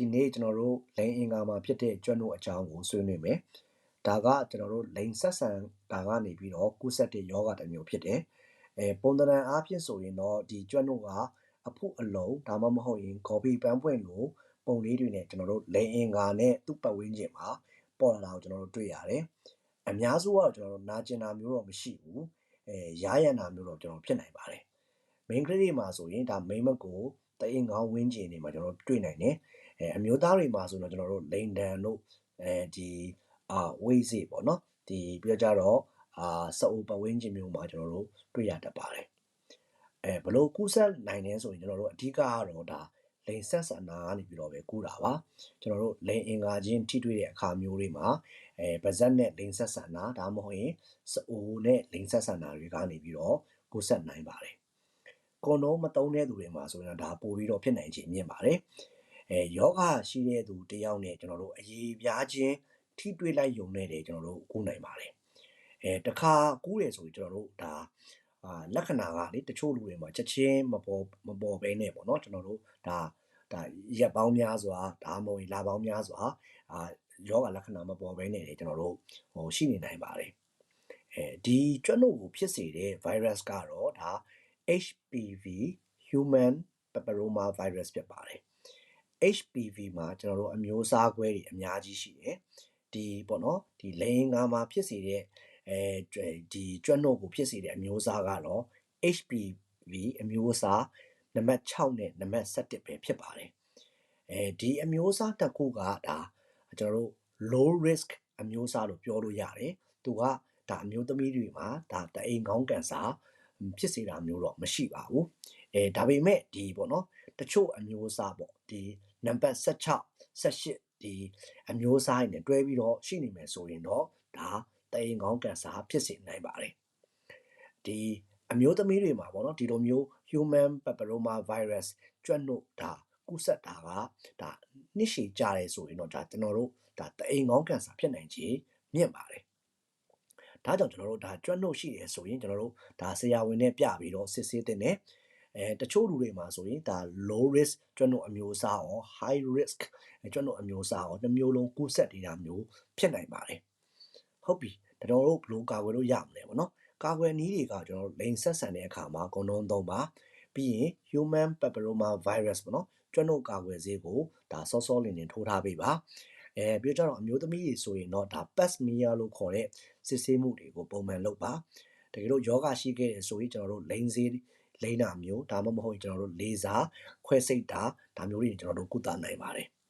ဒီနေ့ကျွန်တော်တို့လိန်အင်္ဂါမှာဖြစ်တဲ့ကျွမ်းတို့အကြောင်းကိုဆွေးနွေးမယ်ဒါကကျွန်တော်တို့လိန်ဆက်ဆံတာကနေပြီးတော့ကုဆက်တဲ့ယောဂတစ်မျိုးဖြစ်တယ်အဲပုံသဏ္ဍာန်အားဖြင့်ဆိုရင်တော့ဒီကျွမ်းတို့ကအဖို့အလုံးဒါမှမဟုတ်ရင်ကော်ပီပန်းပွင့်လိုပုံလေးတွေနဲ့ကျွန်တော်တို့လိန်အင်္ဂါနဲ့သူ့ပတ်ဝန်းကျင်မှာပေါ်လာတာကိုကျွန်တော်တို့တွေ့ရတယ်အများစုကတော့ကျွန်တော်တို့နာကျင်တာမျိုးတော့မရှိဘူးအဲရားရံတာမျိုးတော့ကျွန်တော်ဖြစ်နိုင်ပါတယ် main ကလေးတွေမှာဆိုရင်ဒါ main မကိုတအိမ်ကောင်းဝင်းကျင်တွေမှာကျွန်တော်တို့တွေ့နိုင်တယ် အဲအမျိုးသားတွေမှာဆိုတော့ကျွန်တော်တို့လိန်ဒန်တို့အဲဒီအာဝိစေပေါ့နော်ဒီပြောကြတော့အာစအိုပဝင်းကျင်မျိုးမှာကျွန်တော်တို့တွေ့ရတတ်ပါတယ်အဲဘလို့ကူးဆက်နိုင်တယ်ဆိုရင်ကျွန်တော်တို့အဓိကကတော့ဒါလိန်ဆက်ဆန္ဒကနေပြီးတော့ပဲကူးတာပါကျွန်တော်တို့လိန်အင်္ဂါချင်းထိတွေ့တဲ့အခါမျိုးတွေမှာအဲပါဇက်နဲ့လိန်ဆက်ဆန္ဒဒါမှမဟုတ်ရင်စအိုနဲ့လိန်ဆက်ဆန္ဒတွေကနေပြီးတော့ကူးဆက်နိုင်ပါတယ်ကွန်ဒုံးမတုံးတဲ့သူတွေမှာဆိုရင်ဒါပိုပြီးတော့ဖြစ်နိုင်ခြေမြင့်ပါတယ် အဲယောဂရှိတဲ့သူတယောက်နဲ့ကျွန်တော်တို့အရေးပြားခြင်းထိတွေ့လိုက်ယုံနဲ့တယ်ကျွန်တော်တို့ကူးနိုင်ပါတယ်အဲတခါကူးတယ်ဆိုရင်ကျွန်တော်တို့ဒါအာလက္ခဏာကလေတချို့လူတွေမှာချက်ချင်းမပေါ်မပေါ်ဘဲနဲ့ပေါ့နော်ကျွန်တော်တို့ဒါဒါရက်ပေါင်းများစွာဒါမှမဟုတ်လာပေါင်းများစွာအာယောဂလက္ခဏာမပေါ်ဘဲနဲ့ကျွန်တော်တို့ဟိုရှိနေနိုင်ပါတယ်အဲဒီကျွတ်နုပ်ကိုဖြစ်စေတဲ့ virus ကတော့ဒါ HPV human papilloma virus ဖြစ်ပါတယ် HPV မှာကျွန်တော်တို့အမျိုးအစားခွဲတွေအများကြီးရှိတယ်ဒီပေါ့နော်ဒီလိင်ငါမှာဖြစ်စေတဲ့အဲဒီကျွတ်နှုတ်ကိုဖြစ်စေတဲ့အမျိုးအစားကတော့ HPV အမျိုးအစားနံပါတ်6နဲ့နံပါတ်7ပဲဖြစ်ပါတယ်အဲဒီအမျိုးအစားတစ်ခုကဒါကျွန်တော်တို့ low risk အမျိုးအစားလို့ပြောလို့ရတယ်သူကဒါအမျိုးသမီးတွေမှာဒါတအိမ်ကောင်းကင်ဆာဖြစ်စေတာမျိုးတော့မရှိပါဘူးအဲဒါပေမဲ့ဒီပေါ့နော်တချို့အမျိုးအစားပေါ့ ဒီနံပါတ်16 18ဒီအမျိုးအစားတွေနဲ့တွဲပြီးတော့ရှိနေမယ်ဆိုရင်တော့ဒါတရင်ကောင်းကင်ဆာဖြစ်စေနိုင်ပါတယ်ဒီအမျိုးသမီးတွေမှာပေါ့နော်ဒီလိုမျိုး human papilloma virus ကျွတ်လို့ဒါကူးစက်တာကဒါနှစ်ရှည်ကြတယ်ဆိုရင်တော့ဒါကျွန်တော်တို့ဒါတအိမ်ကောင်းကင်ဆာဖြစ်နိုင်ခြေမြင့်ပါတယ်ဒါကြောင့်ကျွန်တော်တို့ဒါကျွတ်နှုတ်ရှိတယ်ဆိုရင်ကျွန်တော်တို့ဒါဆရာဝန်နဲ့ပြပြီးတော့စစ်ဆေးတဲ့နဲ့ အဲတချို့လူတွေမှာဆိုရင်ဒါ low risk ကျွတ်နှုတ်အမျိုးအစားရော high risk ကျွတ်နှုတ်အမျိုးအစားရောတစ်မျိုးလုံးကူးစက်နေတာမျိုးဖြစ်နိုင်ပါတယ်ဟုတ်ပြီကျွန်တော်တို့ဘလို့ကာကွယ်လို့ရမလဲပေါ့နော်ကာကွယ်နည်းတွေကကျွန်တော်တို့လိန်ဆက်ဆန်တဲ့အခါမှာကုံလုံးသုံးပါပြီးရင် human papilloma virus ပေါ့နော်ကျွတ်နှုတ်ကာကွယ်ဆေးကိုဒါစောစောလင်းလင်းထိုးထားပေးပါအဲပြီးတော့အမျိုးသမီးတွေဆိုရင်တော့ဒါ pap smear လို့ခေါ်တဲ့စစ်ဆေးမှုတွေကိုပုံမှန်လုပ်ပါတကယ်လို့ယောဂရှိခဲ့တယ်ဆိုရင်ကျွန်တော်တို့လိန်ဆေး လိန်နာမျိုးဒါမှမဟုတ်ကျွန်တော်တို့လေစာခွဲစိတ်တာဒါမျိုးတွေကျွန်တော်တို့ကုသနိုင်ပါတယ်